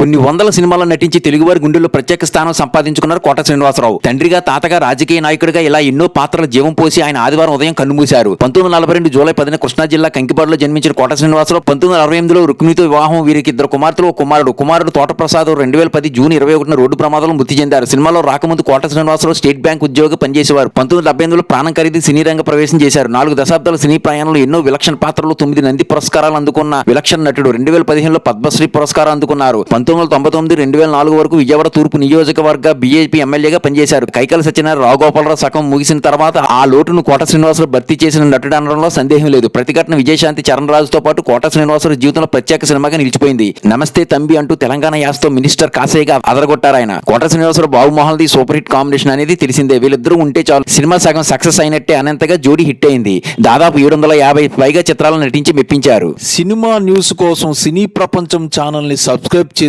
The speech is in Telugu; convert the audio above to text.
కొన్ని వందల సినిమాల్లో నటించి తెలుగువారి గుండెల్లో ప్రత్యేక స్థానం సంపాదించుకున్నారు కోట శ్రీనివాసరావు. తండ్రిగా తాతగా రాజకీయ నాయకుడిగా ఇలా ఎన్నో పాత్రల జీవం పోసి ఆయన ఆదివారం ఉదయం కన్నుమూశారు. పంతొమ్మిది వందల నలభై రెండు జూలై పదిన కృష్ణా జిల్లా కంకిపాడులో జన్మించిన కోట శ్రీనివాసరావు పంతొమ్మిది వందల అరవై ఎనిమిదిలో రుక్మిణితో వివాహం. వీరికి ఇద్దరు కుమార్తెలు ఓ కుమారుడు. కుమారుడు తోటప్రసాద్ రెండు వేల పది జూన్ ఇరవై ఒకటిన రోడ్డు ప్రమాదంలో మృతి చెందారు. సినిమాలో రాకముందు కోట శ్రీనివాసరావు స్టేట్ బ్యాంక్ ఉద్యోగి పనిచేసేవారు. పంతొమ్మిది డెబ్బై ఎనిమిదిలో ప్రాణం ఖరీదు సినీ రంగ ప్రవేశం చేశారు. నాలుగు దశాబ్దాల సినీ ప్రయాణంలో ఎన్నో విలక్షణ పాత్రలు తొమ్మిది నంది పురస్కారాలు అందుకున్న విలక్షణ నటుడు. రెండు వేల పదిహేనులో పద్మశ్రీ పురస్కారం అందుకున్నారు. పంతొమ్మిది వందల తొంభై తొమ్మిది రెండు వేల నాలుగు వరకు విజయవాడ తూర్పు నియోజకవర్గ బీజేపీ ఎమ్మెల్యేగా పనిచేశారు. కైకల సత్యనారాయణ రావుగోపాలరావు సగం ముగిసిన తర్వాత ఆ లోటును కోట శ్రీనివాసరావు భర్తీ చేసిన నటుడు అనడంలో సందేహం లేదు. ప్రతిఘటన విజయశాంతి చరణ్ రాజుతో పాటు కోట శ్రీనివాసరావు జీవితంలో ప్రత్యేక సినిమాగా నిలిచిపోయింది. నమస్తే తంబి అంటూ తెలంగాణ యాసతో మినిస్టర్ కాసేగా అదరగొట్టారు ఆయన. కోట శ్రీనివాసరావు బాబుమోహన్ది సూపర్ హిట్ కాంబినేషన్ అనేది తెలిసిందే. వీళ్ళిద్దరూ ఉంటే చాలు సినిమా సగం సక్సెస్ అయినట్టే అనంతగా జోడీ హిట్ అయింది. దాదాపు ఏడు వందల యాభై పైగా చిత్రాలను నటించి మెప్పించారు. సినిమా న్యూస్ కోసం సినీ ప్రపంచం ఛానల్ని సబ్స్క్రైబ్ చేసి